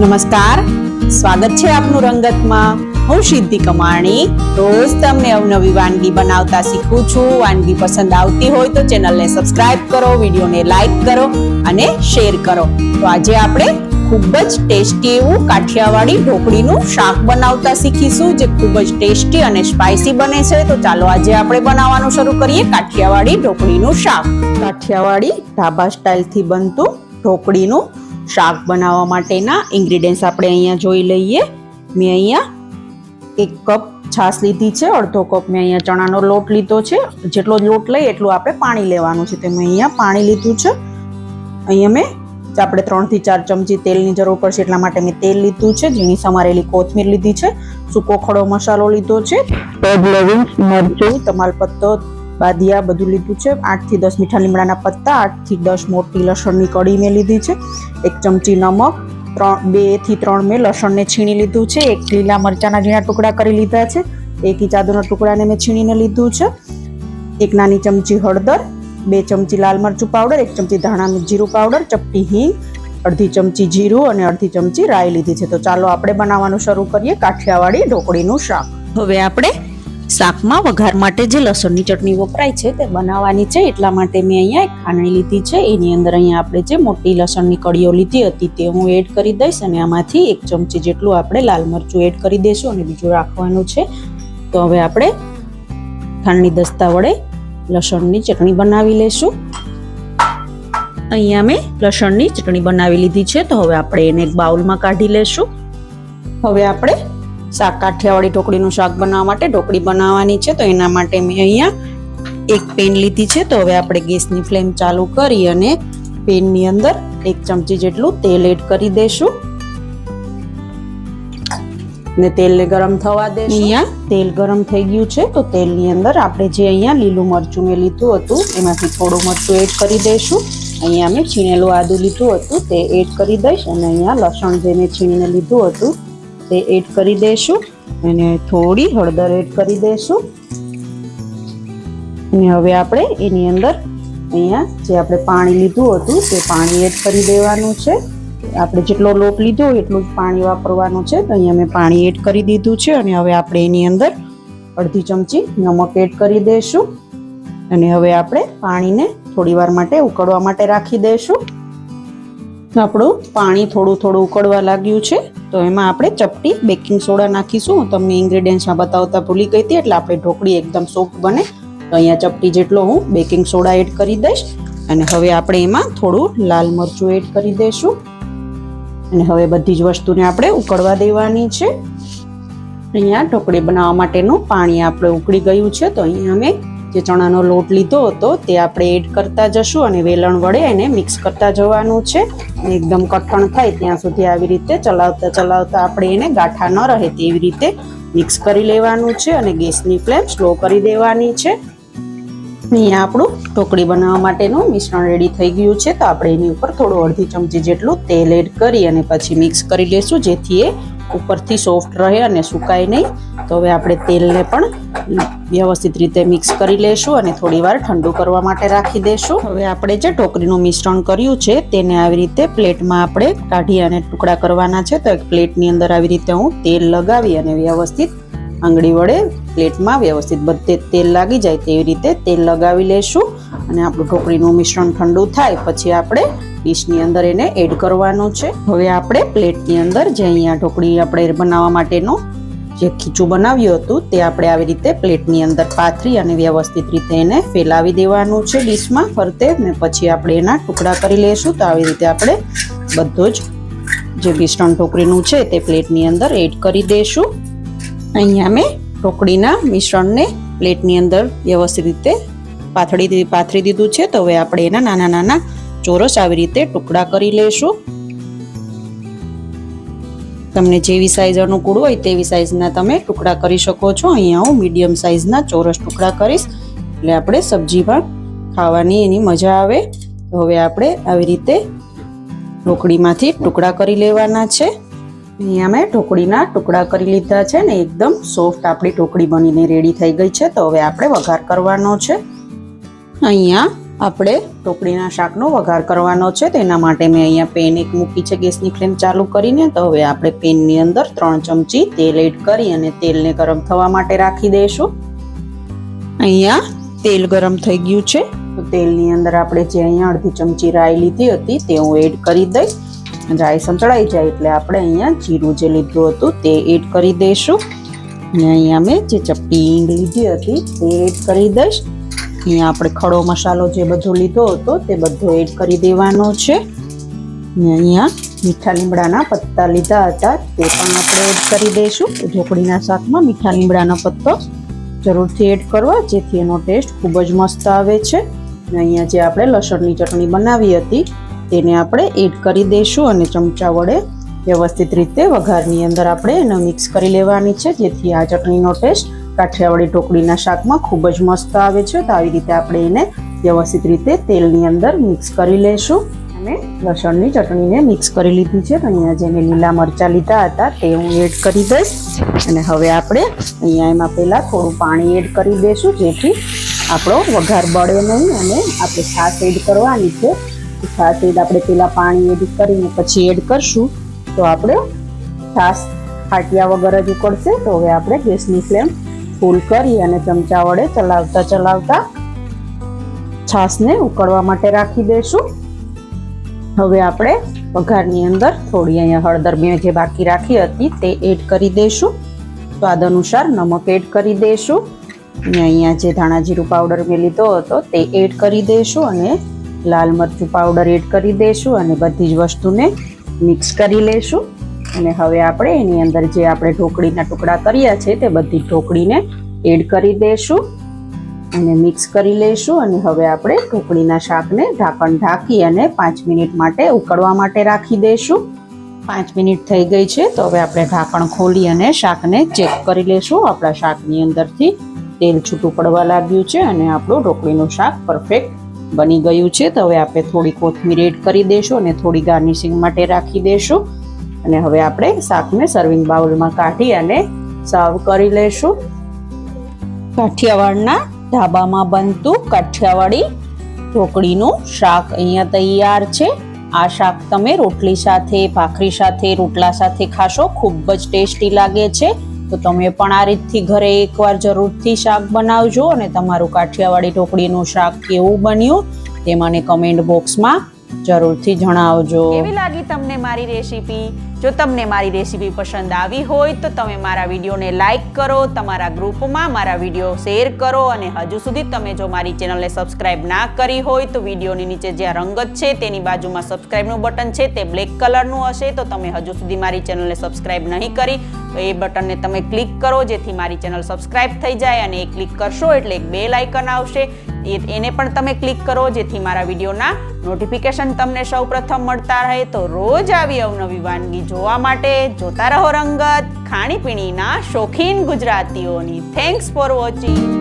નમસ્કાર. સ્વાગત છે આપનું રંગતમાં. હું સિદ્ધિ કમાણી. રોજ તમને અવનવી વાનગી બનાવતા શીખું છું. વાનગી પસંદ આવતી હોય તો ચેનલને સબસ્ક્રાઇબ કરો, વિડીયોને લાઈક કરો અને શેર કરો. તો આજે આપણે ખૂબ જ ટેસ્ટી એવું કાઠિયાવાડી ઢોકળીનું શાક બનાવતા શીખીશું, જે ખૂબ જ ટેસ્ટી અને સ્પાઇસી બને છે. તો ચાલો આજે આપણે બનાવવાનું શરૂ કરીએ કાઠિયાવાડી ઢોકળીનું શાક. કાઠિયાવાડી ઢાબા સ્ટાઇલથી બનતું ઢોકળીનું શાક બનાવવા માટેના ઇન્ગ્રીડિયન્ટ્સ આપણે અહીંયા જોઈ લઈએ. મેં અહીંયા એક કપ છાશ લીધી છે અડધો કપ મેં અહીંયા ચણાનો લોટ લીધો છે. જેટલો લોટ લઈએ એટલું આપણે પાણી લેવાનું છે. તો મેં અહીંયા પાણી લીધું છે. અહીંયા મેં આપણે ત્રણથી ચાર ચમચી તેલની જરૂર પડશે એટલા માટે મેં તેલ લીધું છે. ઝીણી સમારેલી કોથમીર લીધી છે. સૂકો ખડો મસાલો લીધો છે. તજ લવિંગ મરચું. તમાલપત્તો બાદિયા બધું લીધું છે આઠથી દસ મીઠા લીમડાના પત્તા, આઠથી દસ મોટી લસણની કઢી મેં લીધી છે. એક ચમચી નમક, ત્રણ, બેથી ત્રણ મેં લસણને છીણી લીધું છે. એક લીલા મરચાના ઝીણા ટુકડા કરી લીધા છે. એક ઇચાદુના ટુકડાને મેં છીણીને લીધું છે. એક નાની ચમચી હળદર, બે ચમચી લાલ મરચું પાવડર, એક ચમચી ધાણા જીરું પાવડર, ચપટી હિંગ, અડધી ચમચી જીરું અને અડધી ચમચી રાઈ લીધી છે. તો ચાલો આપણે બનાવવાનું શરૂ કરીએ કાઠિયાવાડી ઢોકળીનું શાક. હવે આપણે શાકમાં વઘાર માટે જે લસણની ચટણી વપરાય છે તે બનાવવાની છે, એટલા માટે મેં અહીંયા એક ખાંડણી લીધી છે. એની અંદર અહીંયા આપણે જે મોટી લસણની કળીઓ લીધી હતી તે હું એડ કરી દઈશ અને આમાંથી એક ચમચી જેટલું આપણે લાલ મરચું એડ કરી દઈશું અને બીજું રાખવાનું છે. તો હવે આપણે ખાંડની દસ્તા વડે લસણની ચટણી બનાવી લઈશું અહીંયા મેં લસણની ચટણી બનાવી લીધી છે, તો હવે આપણે એને એક બાઉલમાં કાઢી લેશું. હવે આપણે શાક કાઠિયાવાડી ઢોકળીનું શાક બનાવવા માટે ઢોકળી બનાવવાની છે. તો એના માટે મેં અહીંયા એક પેન લીધી છે. તો હવે આપણે ગેસની ફ્લેમ ચાલુ કરી અને પેનની અંદર એક ચમચી જેટલું તેલ એડ કરી દેશું. ને તેલને ગરમ થવા દે અહીંયા તેલ ગરમ થઈ ગયું છે. તો તેલની અંદર આપણે જે અહીંયા લીલું મરચું મેં લીધું હતું એમાંથી થોડું મરચું એડ કરી દઈશું અહીંયા મેં છીણેલું આદું લીધું હતું તે એડ કરી દઈશ. અને અહીંયા લસણ જે મેં છીણીને લીધું હતું તે એડ કરી દઈશું અને થોડી હળદર એડ કરી દઈશું અને હવે આપણે એની અંદર અહીંયા જે આપણે પાણી લીધું હતું તે પાણી એડ કરી દેવાનું છે. આપણે જેટલો લોટ લીધો એટલું જ પાણી વાપરવાનું છે. તો અહીંયા મેં પાણી એડ કરી દીધું છે અને હવે આપણે એની અંદર અડધી ચમચી નમક એડ કરી દઈશું અને હવે આપણે પાણીને થોડી વાર માટે ઉકળવા માટે રાખી દઈશું આપણું પાણી થોડું થોડું ઉકળવા લાગ્યું છે. તો એમાં આપણે ચપટી બેકિંગ સોડા નાખીશું. હું તમને ઇન્ગ્રેડિયન્ટ્સમાં બતાવતા ભૂલી ગઈ હતી, એટલે આપણે ઢોકળી એકદમ સોફ્ટ બને. તો અહીંયા ચપટી જેટલો હું બેકિંગ સોડા એડ કરી દઈશ. અને હવે આપણે એમાં થોડું લાલ મરચું એડ કરી દઈશું. અને હવે બધી જ વસ્તુને આપણે ઉકળવા દેવાની છે. અહીંયા ઢોકળી બનાવવા માટેનું પાણી આપણે ઉકળી ગયું છે. તો અહીંયા અમે જે ચણાનો લોટ લીધો હતો તે આપણે એડ કરતા જશું અને વેલણ વડે એને મિક્સ કરતા જવાનું છે. એકદમ કઠણ થાય ત્યાં સુધી આવી રીતે ચલાવતા ચલાવતા આપણે એને ગાંઠા ન રહે તેવી રીતે મિક્સ કરી લેવાનું છે અને ગેસની ફ્લેમ સ્લો કરી દેવાની છે. અહીંયા આપણું ઢોકળી બનાવવા માટેનું મિશ્રણ રેડી થઈ ગયું છે. તો આપણે એની ઉપર થોડું અડધી ચમચી જેટલું તેલ એડ કરી અને પછી મિક્સ કરી લેશું, જેથી એ ઉપરથી સોફ્ટ રહે અને સુકાય નહીં. તો હવે આપણે તેલને પણ વ્યવસ્થિત રીતે મિક્સ કરી લેશું અને થોડી વાર ઠંડુ કરવા માટે રાખી દેશું. હવે આપણે જે ઢોકળીનું મિશ્રણ કર્યું છે, તેને આવી રીતે પ્લેટમાં આપણે કાઢી અને ટુકડા કરવાના છે. તો એક પ્લેટની અંદર આવી રીતે હું તેલ લગાવી અને વ્યવસ્થિત આંગળી વડે પ્લેટમાં વ્યવસ્થિત બધે તેલ લાગી જાય તેવી રીતે તેલ લગાવી લેશું અને આપણું ઢોકળીનું મિશ્રણ ઠંડુ થાય પછી આપણે ડીશની અંદર એને એડ કરવાનું છે. હવે આપણે પ્લેટની અંદર જે અહીંયા ઢોકળી આપણે બનાવવા માટેનું જે ખીચું બનાવ્યું હતું તે આપણે આવી રીતે પ્લેટની અંદર પાથરી અને વ્યવસ્થિત રીતે એને ફેલાવી દેવાનું છે ડીશમાં ફરતે ને પછી આપણે એના ટુકડા કરી લઈશું તો આવી રીતે આપણે બધું જ જે મિશ્રણ ઢોકળીનું છે તે પ્લેટની અંદર એડ કરી દઈશું અહીંયા મેં ઢોકળીના મિશ્રણને પ્લેટની અંદર વ્યવસ્થિત રીતે પાથળી પાથરી દીધું છે. તો હવે આપણે એના નાના નાના ચોરસ આવી રીતે ટુકડા કરી લઈશું તમને જેવી સાઈઝ અનુકૂળ હોય તેવી સાઈઝના તમે ટુકડા કરી શકો છો. અહીંયા હું મીડિયમ સાઈઝના ચોરસ ટુકડા કરીશ. એટલે આપણે સબ્જી પણ ખાવાની એની મજા આવે. તો હવે આપણે આવી રીતે ઢોકળીમાંથી ટુકડા કરી લેવાના છે. અહીંયા મેં ઢોકળીના ટુકડા કરી લીધા છે ને એકદમ સોફ્ટ આપણી ઢોકળી બનીને રેડી થઈ ગઈ છે. તો હવે આપણે વઘાર કરવાનો છે. અહીંયા આપણે ઢોકળીના શાકનો વઘાર કરવાનો છે. તેના માટે મેં અહીંયા પેન એક મૂકી છે ગેસની ફ્લેમ ચાલુ કરીને. તો હવે આપણે પેનની અંદર ત્રણ ચમચી તેલ એડ કરી અને તેલને ગરમ થવા માટે રાખી દઈશું. અહીંયા તેલ ગરમ થઈ ગયું છે. તો તેલની અંદર આપણે જે અહીંયા અડધી ચમચી રાઈ લીધી હતી તે હું એડ કરી દઈશ. રાઈ સંતળાઈ જાય એટલે આપણે અહીંયા જીરું જે લીધું હતું તે એડ કરી દઈશું. અને અહીંયા મેં જે ચપટી ઈંગ લીધી હતી તે એડ કરી દઈશ. અહીંયા આપણે ખડો મસાલો જે બધો લીધો હતો તે બધો એડ કરી દેવાનો છે. ને અહીંયા મીઠા લીમડાના પત્તા લીધા હતા તે પણ આપણે એડ કરી દઈશું. ઢોકળીના શાકમાં મીઠા લીમડાનો પત્તો જરૂરથી એડ કરવા, જેથી એનો ટેસ્ટ ખૂબ જ મસ્ત આવે છે. અને અહીંયા જે આપણે લસણની ચટણી બનાવી હતી તેને આપણે એડ કરી દઈશું અને ચમચા વડે વ્યવસ્થિત રીતે વઘારની અંદર આપણે એને મિક્સ કરી લેવાની છે. જેથી આ ચટણીનો ટેસ્ટ કાઠિયાવાડી ઢોકળીના શાકમાં ખૂબ જ મસ્ત આવે છે. તો આવી રીતે આપણે એને વ્યવસ્થિત રીતે તેલની અંદર મિક્સ કરી લેશું. અને લસણની ચટણીને મિક્સ કરી લીધી છે. અહીંયા જે મેં લીલા મરચાં લીધા હતા તે હું એડ કરી દઈશ. અને હવે આપણે અહીંયા એમાં પહેલાં થોડું પાણી એડ કરી દઈશું. જેથી આપણો વઘાર બળે નહીં અને આપણે છાશ એડ કરવાની છે. એડ આપણે પહેલાં પાણી એડ કરીને પછી એડ કરશું. તો આપણે છાશ ફાટ્યા વગર જ ઉકળશે. તો હવે આપણે ગેસની ફ્લેમ ફૂલ કરી અને ચમચા વડે ચલાવતા ચલાવતા છાશને ઉકળવા માટે રાખી દઈશું. હવે આપણે વઘારની અંદર થોડી અહીંયા હળદર મેં જે બાકી રાખી હતી તે એડ કરી દઈશું. સ્વાદ અનુસાર નમક એડ કરી દઈશું. અને અહીંયા જે ધાણા જીરું પાવડર મેં લીધો હતો તે એડ કરી દઈશું અને લાલ મરચું પાવડર એડ કરી દઈશું અને બધી જ વસ્તુને મિક્સ કરી લઈશું. અને હવે આપણે એની અંદર જે આપણે ઢોકળીના ટુકડા કર્યા છે તે બધી ઢોકળીને એડ કરી દઈશું અને મિક્સ કરી લઈશું અને હવે આપણે ઢોકળીના શાકને ઢાંકણ ઢાંકી અને પાંચ મિનિટ માટે ઉકળવા માટે રાખી દઈશું. પાંચ મિનિટ થઈ ગઈ છે તો હવે આપણે ઢાંકણ ખોલી અને શાકને ચેક કરી લઈશું. આપણા શાકની અંદરથી તેલ છૂટું પડવા લાગ્યું છે અને આપણું ઢોકળીનું શાક પરફેક્ટ બની ગયું છે તો હવે આપણે થોડી કોથમીર એડ કરી દેશું અને થોડી ગાર્નિશિંગ માટે રાખી દેશું. અને હવે આપણે શાકને સર્વિંગ બાઉલમાં કાઢી અને સર્વ કરી લઈશું કાઠિયાવાડના ઢાબામાં બનતું કાઠિયાવાડી ઢોકળીનું શાક અહીંયા તૈયાર છે. આ શાક તમે રોટલી સાથે, ભાખરી સાથે, રોટલા સાથે ખાશો, ખૂબ જ ટેસ્ટી લાગે છે. તો તમે પણ આ રીતથી ઘરે એકવાર જરૂરથી શાક બનાવજો અને તમારું કાઠિયાવાડી ઢોકળીનું શાક કેવું બન્યું તે મને કમેન્ટ બોક્સમાં જરૂરથી જણાવજો. કેવી લાગી તમને મારી રેસીપી? જો તમને મારી રેસીપી પસંદ આવી હોય તો તમે મારા વિડીયોને લાઇક કરો, તમારા ગ્રુપમાં મારા વીડિયો શેર કરો અને હજુ સુધી તમે જો મારી ચેનલને સબસ્ક્રાઇબ ના કરી હોય તો વિડીયોની નીચે જ્યાં રંગત છે તેની બાજુમાં સબસ્ક્રાઇબનું બટન છે તે બ્લેક કલરનું હશે તો તમે હજુ સુધી મારી ચેનલને સબસ્ક્રાઇબ નહીં કરી તો એ બટનને તમે ક્લિક કરો, જેથી મારી ચેનલ સબસ્ક્રાઇબ થઈ જાય અને એ ક્લિક કરશો એટલે એક બે લાઇકન આવશે. એ એને પણ તમે ક્લિક કરો, જેથી મારા વિડીયોના નોટિફિકેશન તમને સૌ પ્રથમ મળતા રહે. તો રોજ આવી અવનવી વાનગી જોવા માટે જોતા રહો રંગત ખાણીપીણીના શોખીન ગુજરાતીઓની. Thanks for watching